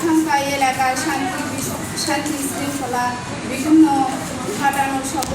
আচমকা এলাকায় শান্তি শান্তি শৃঙ্খলা, বিভিন্ন ঘটানো সহ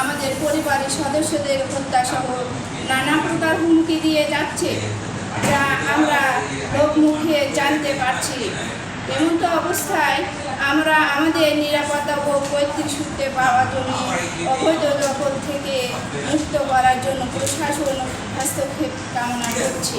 আমাদের পরিবারের সদস্যদের হত্যা সহ নানা প্রকার হুমকি দিয়ে যাচ্ছে। যা আমরা লোকমুখে জানতে পারছি। এমন তো অবস্থায় আমরা আমাদের নিরাপত্তা ও পৈতৃক সূত্রে পাওয়ার জন্য অবৈধ দখল থেকে মুক্ত করার জন্য প্রশাসন হস্তক্ষেপ কামনা করছি।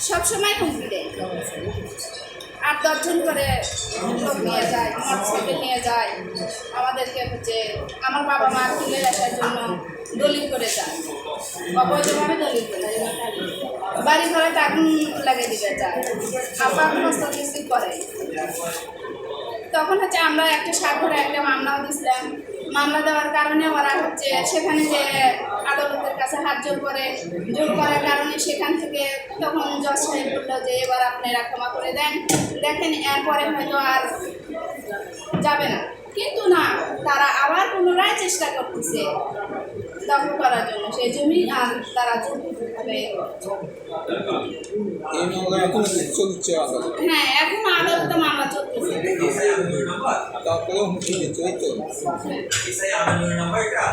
সবসময় দেয় আট দশজন করে লোক নিয়ে যায় মোটরসাইকেল নিয়ে যায়, আমাদেরকে হচ্ছে আমার বাবা মা তুলে রাখার জন্য দলিল করে যায়। অবৈধভাবে দলিল করে। বাড়ি ঘরে আগুন লাগিয়ে দিতে যায়। আবার হস্তকিস্তি করে। তখন হচ্ছে আমরা একটা স্বাক্ষরে একটা মামলাও দিয়েছিলাম মামলা দেওয়ার কারণে ওরা হচ্ছে সেখানে যে আদালতের কাছে হাত জোর করে জোর করার কারণে সেখান থেকে তখন জজ সাহেব বলল যে এবার আপনারা ক্ষমা করে দেন। দেখেন এরপরে হয়তো আর যাবে না। কিন্তু না তারা আবার পুনরায় চেষ্টা করতেছে দখল করার জন্য। সেই জমি আর তারা হ্যাঁ এখন আদালতে মামলা চলতেছে। आता आपल्याला हुंडी घ्यायचं नंबर का